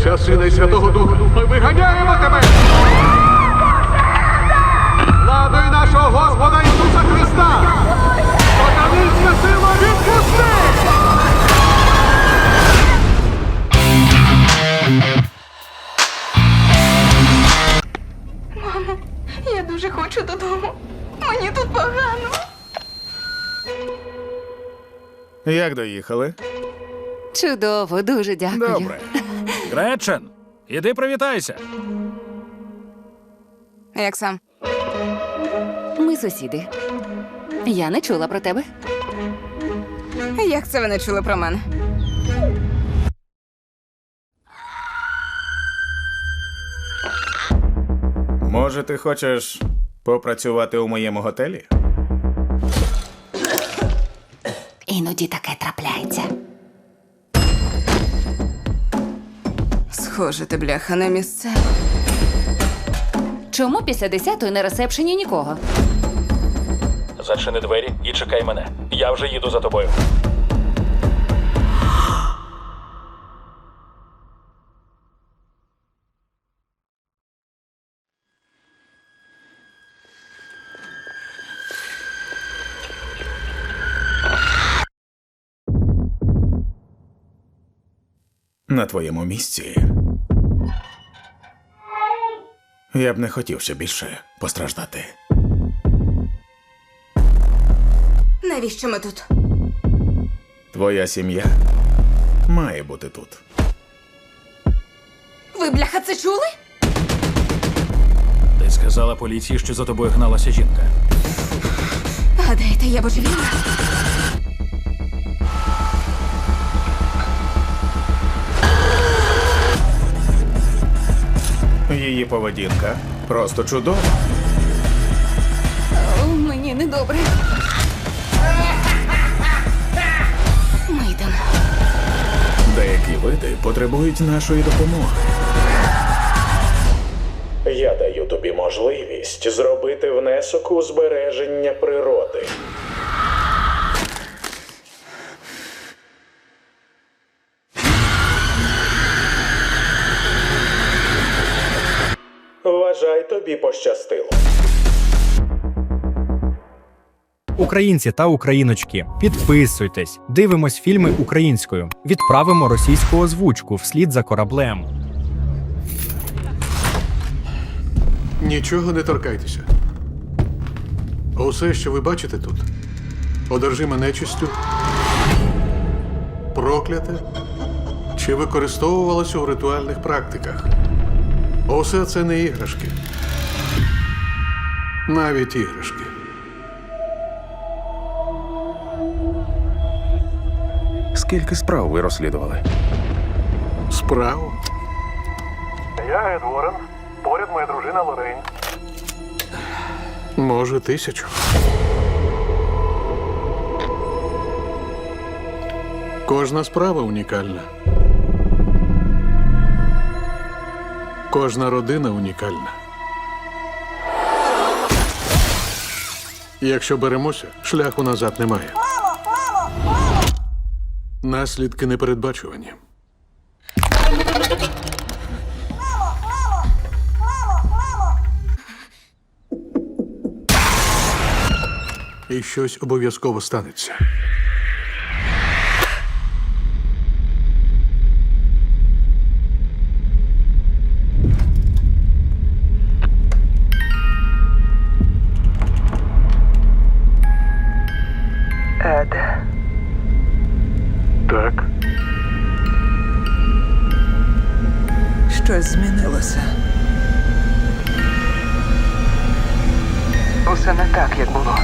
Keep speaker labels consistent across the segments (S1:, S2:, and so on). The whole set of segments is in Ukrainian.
S1: Отця, Сина і Святого Духа. Ми виганяємо тебе! Владою нашого Господа Ісуса Христа! Сатанинська сила відпусти!
S2: Я дуже хочу додому. Мені тут погано.
S3: Як доїхали?
S4: Чудово, дуже дякую.
S3: Добре.
S5: Гречен, іди привітайся.
S2: Як сам?
S4: Ми сусіди. Я не чула про тебе.
S2: Як це ви не чули про мене?
S3: Може, ти хочеш попрацювати у моєму готелі?
S4: Іноді таке трапляється.
S2: Схоже, ти бляха на місце.
S4: Чому після десятої на ресепшені нікого?
S5: Зачини двері і чекай мене. Я вже їду за тобою.
S3: На твоєму місці. Я б не хотів ще більше постраждати.
S2: Навіщо ми тут?
S3: Твоя сім'я має бути тут.
S2: Ви бляха це чули?
S5: Ти сказала поліції, що за тобою гналася жінка.
S2: Гадаєте, я божевільна?
S3: Її поведінка просто чудова.
S4: О, мені недобре. Ми йдемо.
S3: Деякі види потребують нашої допомоги. Я даю тобі можливість зробити внесок у збереження природи. Вважай, тобі пощастило.
S6: Українці та україночки, підписуйтесь, дивимось фільми українською, відправимо російську озвучку вслід за кораблем.
S1: Нічого не торкайтеся. Усе, що ви бачите тут, одержиме нечистю, прокляте чи використовувалося у ритуальних практиках. Усе це не іграшки. Навіть іграшки.
S3: Скільки справ ви розслідували?
S1: Справу.
S7: Я Ед Уоррен. Поряд моя дружина Лорейн.
S1: Може, тисячу. Кожна справа унікальна. Кожна родина унікальна. Якщо беремося, шляху назад немає. Наслідки непередбачувані. І щось обов'язково станеться.
S8: Щось змінилося. Усе не так, як було.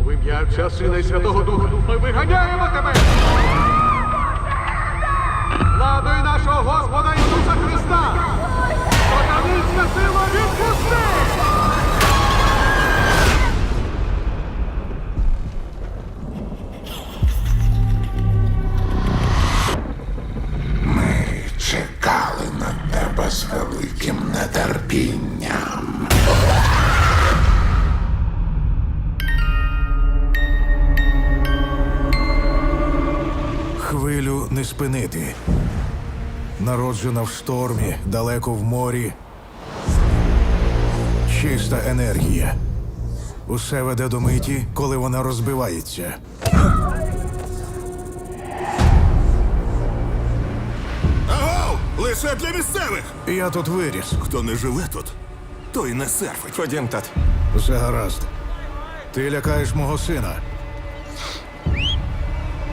S1: В ім'я Отця, Сина і Святого Духа. Ми виганяємо
S9: нетерпінням. Хвилю не
S10: спинити. Народжена в штормі, далеко в морі. Чиста енергія. Усе веде до миті, коли вона розбивається.
S9: Лише для місцевих!
S10: Я тут виріс.
S9: Хто не живе тут, той не серфить. Ходім, тат.
S10: Все гаразд. Ти лякаєш мого сина.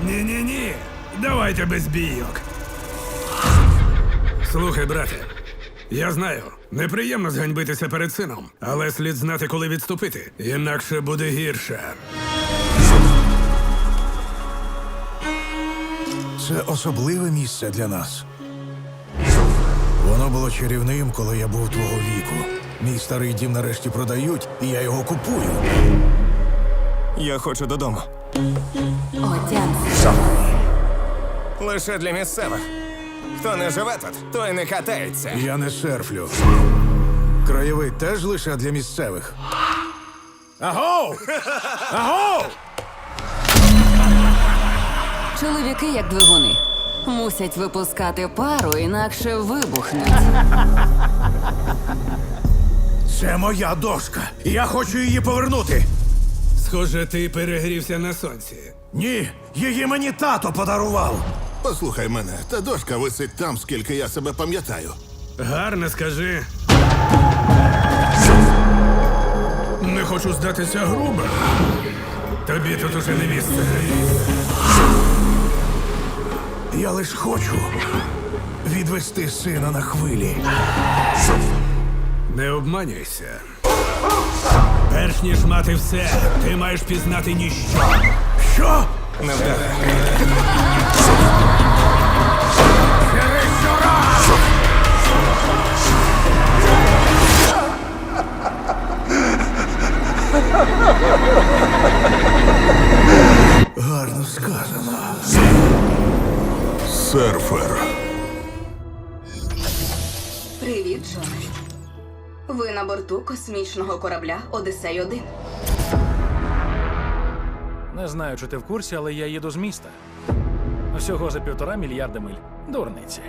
S11: Ні-ні-ні. Давайте без бійок. Слухай, брате. Я знаю, неприємно зганьбитися перед сином, але слід знати, коли відступити. Інакше буде гірше.
S10: Це особливе місце для нас. Воно було чарівним, коли я був твого віку. Мій старий дім нарешті продають, і я його купую.
S9: Я хочу додому.
S4: Отямся.
S9: Лише для місцевих. Хто не живе тут, той не катається.
S10: Я не серфлю. Краєвид теж лише для місцевих.
S11: Аго! Аго!
S4: Чоловіки, як двигуни, мусять випускати пару, інакше вибухнуть.
S10: Це моя дошка. Я хочу її повернути.
S11: Схоже, ти перегрівся на сонці.
S10: Ні, її мені тато подарував.
S9: Послухай мене, та дошка висить там, скільки я себе пам'ятаю.
S11: Гарно скажи. Не хочу здатися грубо. Тобі тут уже не місце.
S10: Я лиш хочу відвести сина на хвилі.
S11: Не обманюйся. Перш ніж мати все, ти маєш пізнати ніщо.
S10: Що?
S9: Не вдаре.
S2: Борту космічного корабля Одесей 1
S5: Не знаю, чи ти в курсі, але я їду з міста. Всього за півтора мільярда миль. Дурниці.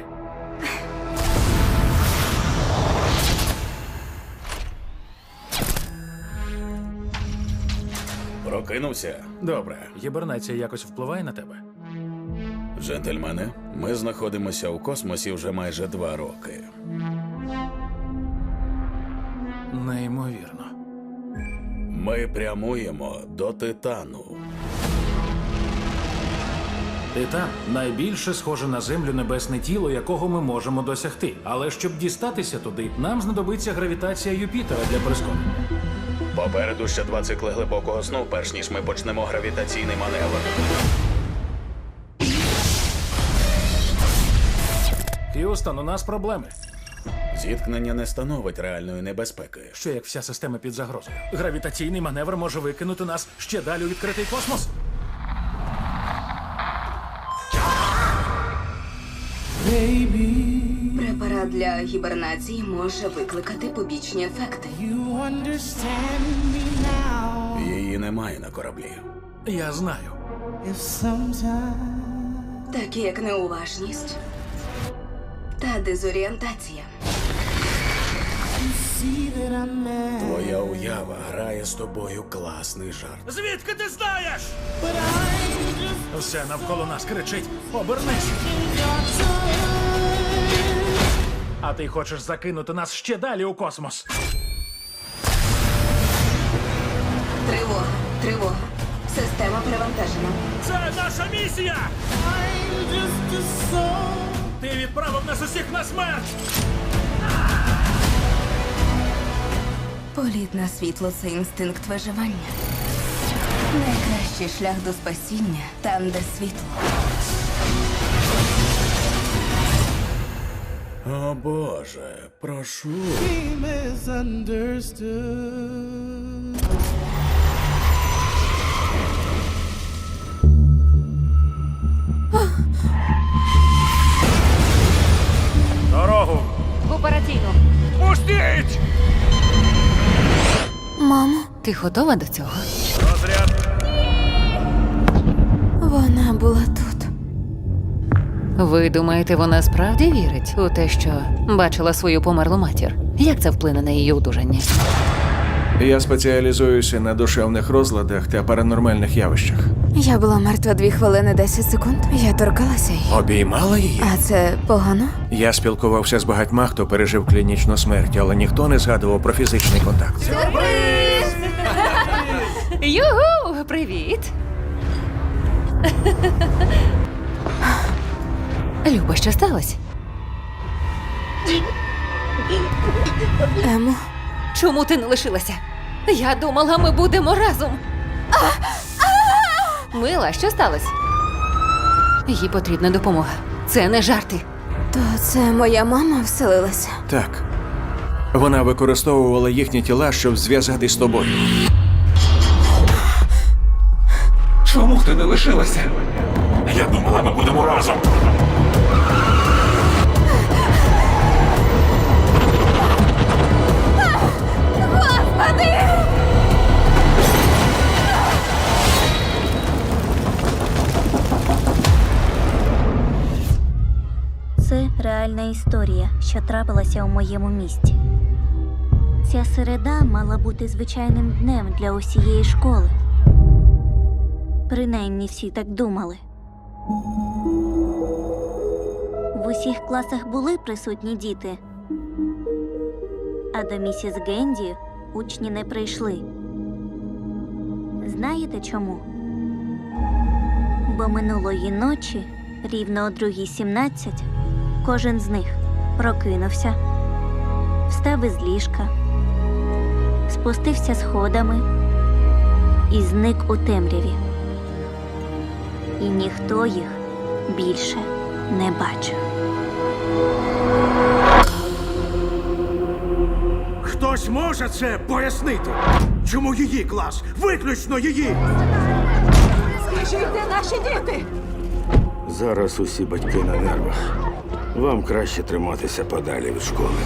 S3: Прокинувся.
S5: Добре, гібернація якось впливає на тебе?
S3: Джентльмени, ми знаходимося у космосі вже майже два роки.
S5: Неймовірно.
S3: Ми прямуємо до Титану.
S5: Титан найбільше схоже на землю небесне тіло, якого ми можемо досягти. Але щоб дістатися туди, нам знадобиться гравітація Юпітера для прискорення.
S3: Попереду ще два цикли глибокого сну, перш ніж ми почнемо гравітаційний маневр.
S5: Х'юстон, у нас проблеми.
S3: Зіткнення не становить реальної небезпеки.
S5: Що як вся система під загрозою? Гравітаційний маневр може викинути нас ще далі у відкритий космос.
S2: Препарат для гібернації може викликати побічні ефекти.
S3: Її немає на кораблі.
S5: Я знаю.
S2: Такі як неуважність та дезорієнтація.
S3: Твоя уява грає з тобою класний жарт.
S5: Звідки ти знаєш? Все навколо нас кричить: обернись. А ти хочеш закинути нас ще далі у космос?
S2: Тривога, тривога. Система перевантажена.
S5: Це наша місія! Ти відправив нас усіх на смерть!
S2: Політ на світло це інстинкт виживання. Найкращий шлях до спасіння там, де світло.
S3: О Боже, прошу.
S4: Ти готова до цього?
S5: Розряд!
S2: вона була тут.
S4: Ви думаєте, вона справді вірить у те, що бачила свою померлу матір? Як це вплине на її одужання?
S12: Я спеціалізуюся на душевних розладах та паранормальних явищах.
S8: Я була мертва дві хвилини 10 секунд. Я торкалася її.
S12: Обіймала її?
S8: А це погано?
S12: Я спілкувався з багатьма, хто пережив клінічну смерть, але ніхто не згадував про фізичний контакт.
S4: Югу! Привіт! Люба, що сталося?
S8: Емо,
S4: Чому ти не лишилася? Я думала, ми будемо разом. Мила, що сталося? Їй потрібна допомога. Це не жарти.
S8: то це моя мама вселилася.
S12: Так. Вона використовувала їхні тіла, щоб зв'язатись з тобою.
S10: Чому ти не лишилася?
S5: Я думала, ми будемо разом.
S13: Це реальна історія, що трапилася у моєму місті. Ця середа мала бути звичайним днем для усієї школи. Принаймні всі так думали. В усіх класах були присутні діти. А до місіс Генді учні не прийшли. Знаєте чому? Бо минулої ночі, рівно о 2.17, кожен з них прокинувся, встав із ліжка, спустився сходами і зник у темряві. І ніхто їх більше не бачив.
S10: Хтось може це пояснити? Чому її клас? Виключно її! Скажіть наші діти.
S3: Зараз усі батьки на нервах. Вам краще триматися подалі від школи.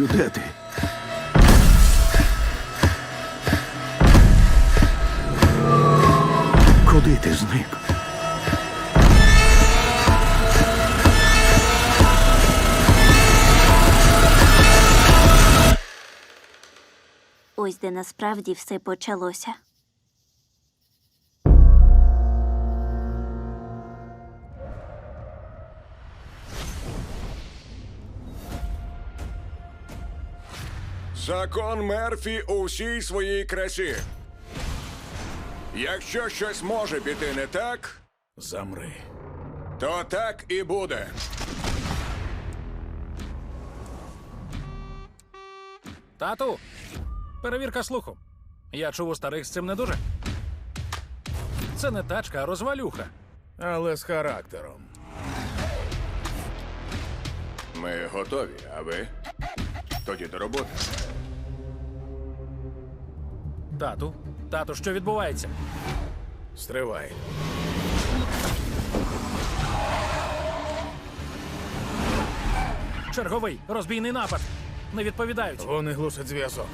S3: Меттю, де ти? Куди ти зник?
S13: Ось де насправді все почалося.
S9: Закон Мерфі у всій своїй красі. Якщо щось може піти не так,
S3: Замри.
S9: то так і буде.
S5: Тату, перевірка слуху. Я чув у старих з цим не дуже. Це не тачка, а розвалюха.
S3: Але з характером.
S9: Ми готові, а ви? Тоді до роботи.
S5: Тату, тату, що відбувається?
S3: Стривай.
S5: Черговий розбійний напад. Не відповідають.
S3: Вони глушать зв'язок.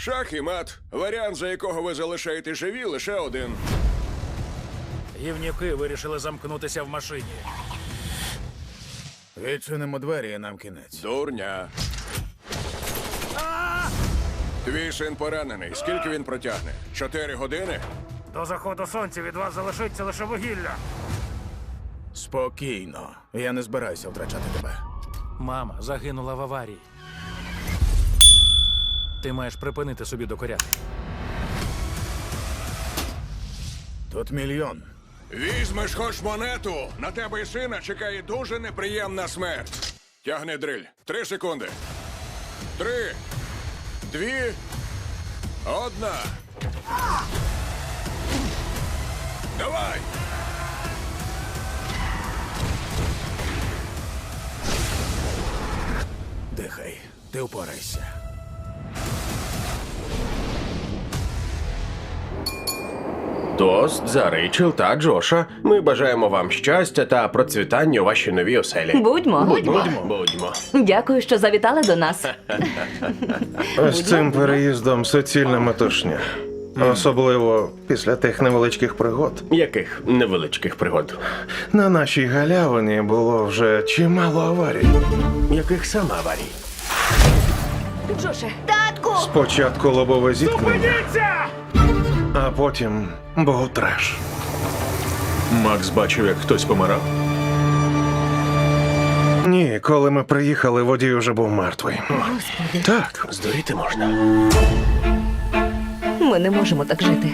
S9: Шах і мат. Варіант, за якого ви залишаєте живі, лише один.
S5: Гівнюки вирішили замкнутися в машині.
S3: Відчинимо двері і нам кінець.
S9: Дурня. Твій син поранений. Скільки він протягне? Чотири години?
S5: До заходу сонця від вас залишиться лише вугілля.
S3: Спокійно. Я не збираюся втрачати тебе.
S5: Мама загинула в аварії. Ти маєш припинити собі докоряти.
S3: Тут мільйон.
S9: Візьмеш хоч монету. На тебе і сина чекає дуже неприємна смерть. Тягни дриль. Три секунди. Три, дві, одна. Давай!
S3: Дихай, ти впорайся.
S14: Тост за Рейчел та Джоша. Ми бажаємо вам щастя та процвітання у вашій новій оселі.
S15: Будьмо.
S14: Будьмо. Будьмо.
S15: Дякую, що завітали до нас.
S16: З цим переїздом суцільна метушня. Особливо після тих невеличких пригод.
S14: Яких невеличких пригод?
S16: На нашій галявині було вже чимало аварій.
S14: Яких саме аварій?
S15: Джоше,
S16: Спочатку лобове зіткнення, а потім був треш.
S3: Макс бачив, як хтось помирав.
S16: Ні, коли ми приїхали, водій уже був мертвий. Так,
S14: Здуріти можна.
S15: ми не можемо так жити.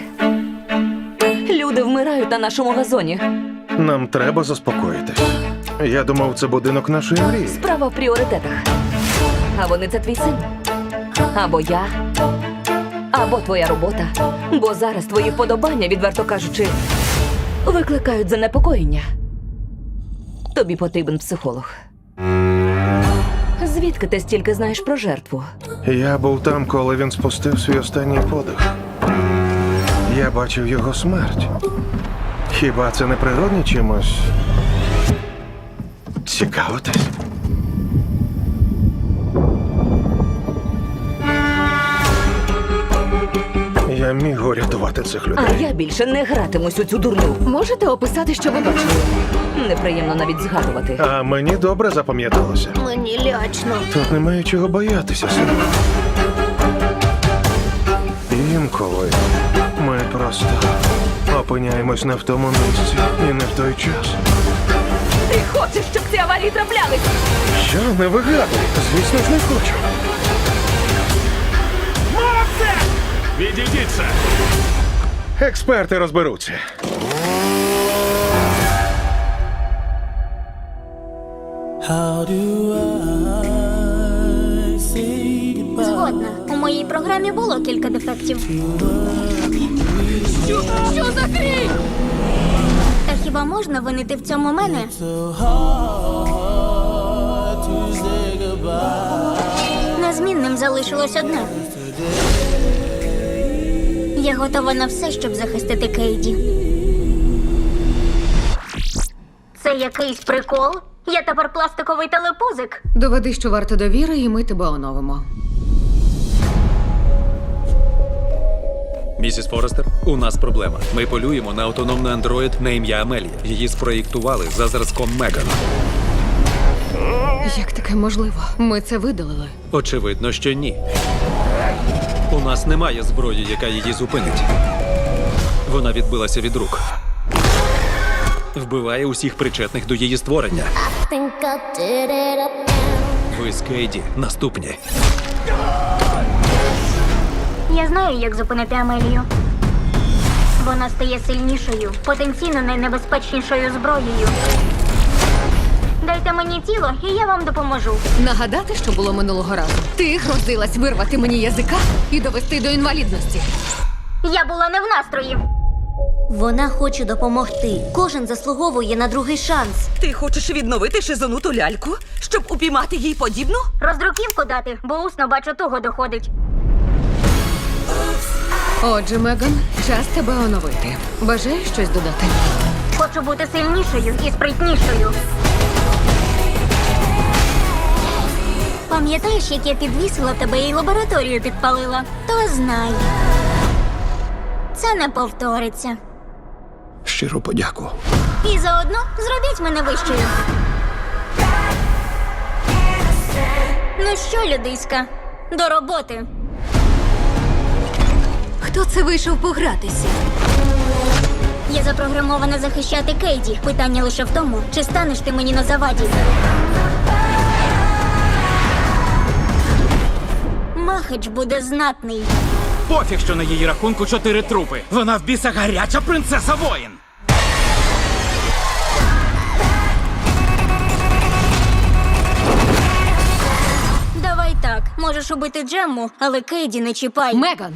S15: Люди вмирають на нашому газоні.
S16: нам треба заспокоїтись. Я думав, це будинок нашої мрії.
S15: Справа в пріоритетах. А вони це твій син. Або я, або твоя робота. Бо зараз твої вподобання, відверто кажучи, викликають занепокоєння. Тобі потрібен психолог. Звідки ти стільки знаєш про жертву?
S16: Я був там, коли він спустив свій останній подих. Я бачив його смерть. Хіба це не природні чимось? Цікавитись? Я міг урятувати цих
S15: А
S16: людей.
S15: я більше не гратимусь у цю дурню.
S17: Можете описати, що ви бачили?
S15: Неприємно навіть згадувати.
S16: А мені добре запам'яталося.
S18: Мені лячно.
S16: Тут немає чого боятися, сину. Інколи ми просто опиняємось не в тому місці і не в той час.
S15: Ти хочеш, щоб ці аварії траплялись?
S16: Що не вигадуй? Звісно ж не хочу.
S19: Відійдіться!
S16: Експерти розберуться.
S18: Згодна. У моїй програмі було кілька дефектів. Що, що за хрінь? Та хіба можна винити в цьому мене? Незмінним залишилось одне. Я готова на все, щоб захистити Кейді. Це якийсь прикол? Я тепер пластиковий телепузик.
S17: Доведи, що варто довіри, і ми тебе оновимо.
S11: Місіс Форестер, у нас проблема. Ми полюємо на автономний андроїд на ім'я Амелія. Її спроєктували за зразком Меган.
S17: Як таке можливо? Ми це видалили.
S11: Очевидно, що ні. У нас немає зброї, яка її зупинить. Вона відбилася від рук. Вбиває усіх причетних до її створення. Ви з Кейді наступні.
S18: Я знаю, як зупинити Амелію. Вона стає сильнішою, потенційно найнебезпечнішою зброєю. Дайте мені тіло, і я вам допоможу.
S17: Нагадати, що було минулого разу. Ти грозилась вирвати мені язика і довести до інвалідності.
S18: Я була не в настрої. Вона хоче допомогти. Кожен заслуговує на другий шанс.
S15: Ти хочеш відновити шизонуту ляльку, щоб упіймати їй подібну?
S18: Роздруківку дати, бо усно бачу того доходить.
S17: Отже, Меган, час тебе оновити. Бажаєш щось додати?
S18: Хочу бути сильнішою і спритнішою. Пам'ятаєш, як я підвісила тебе і лабораторію підпалила? То знай. Це не повториться.
S3: Щиро подяку.
S18: І заодно зробіть мене вищою. Ну що, людиська, до роботи.
S17: Хто це вийшов погратися?
S18: Я запрограмована захищати Кейді. Питання лише в тому, чи станеш ти мені на заваді. Махач буде знатний.
S19: Пофіг, що на її рахунку чотири трупи. Вона в біса гаряча принцеса воїн.
S18: Давай так, можеш убити Джемму, але Кейді не чіпай.
S17: Меган!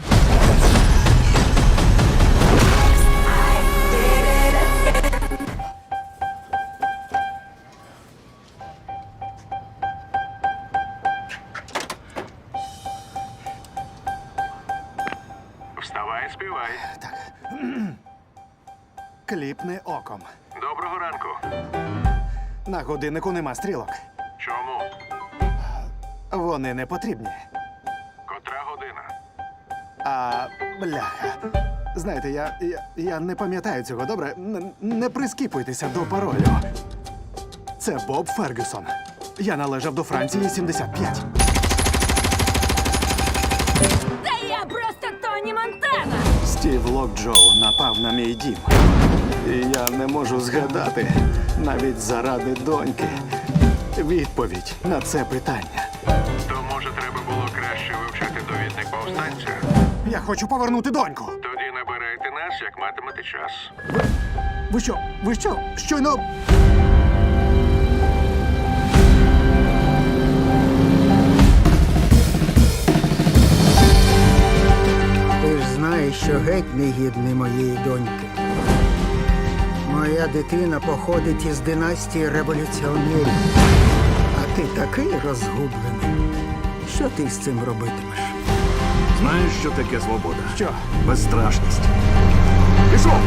S7: Оком.
S9: Доброго ранку.
S7: На годиннику нема стрілок.
S9: Чому?
S7: Вони не потрібні.
S9: Котра година?
S7: А бляха. Знаєте, я, я, я не пам'ятаю цього добре. Н- не прискіпуйтеся до паролю. Це Боб Фергюсон. Я належав до Франції 75. Стів Локджоу напав на мій дім. І я не можу згадати навіть заради доньки. Відповідь на це питання.
S9: То може треба було краще вивчати довідник повстанця?
S7: Я хочу повернути доньку.
S9: Тоді набирайте нас, як матимете час.
S7: Ви що? Ви що? Щойно.
S20: Що геть не гідний моєї доньки. Моя дитина походить із династії революціонерів. А ти такий розгублений. Що ти з цим робитимеш?
S7: Знаєш, що таке свобода? Що? Безстрашність. Пішов!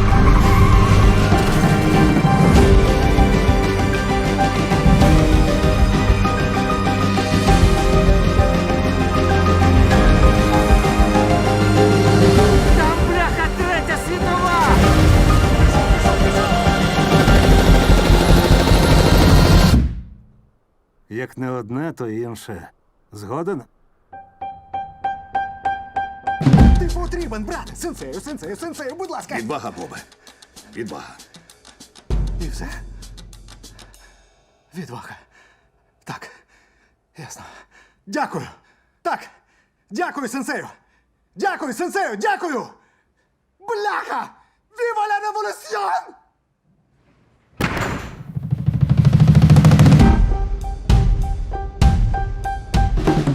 S7: Як не одне, то інше. Згоден? Ти потрібен, брат! Сенсею, сенсею, сенсею, будь ласка!
S21: Відвага, Бобе. Відвага.
S7: І все. Відвага. Так. Ясно. Дякую. Так. Дякую, сенсею. Дякую, сенсею, дякую. Бляха! Віва ля революціон!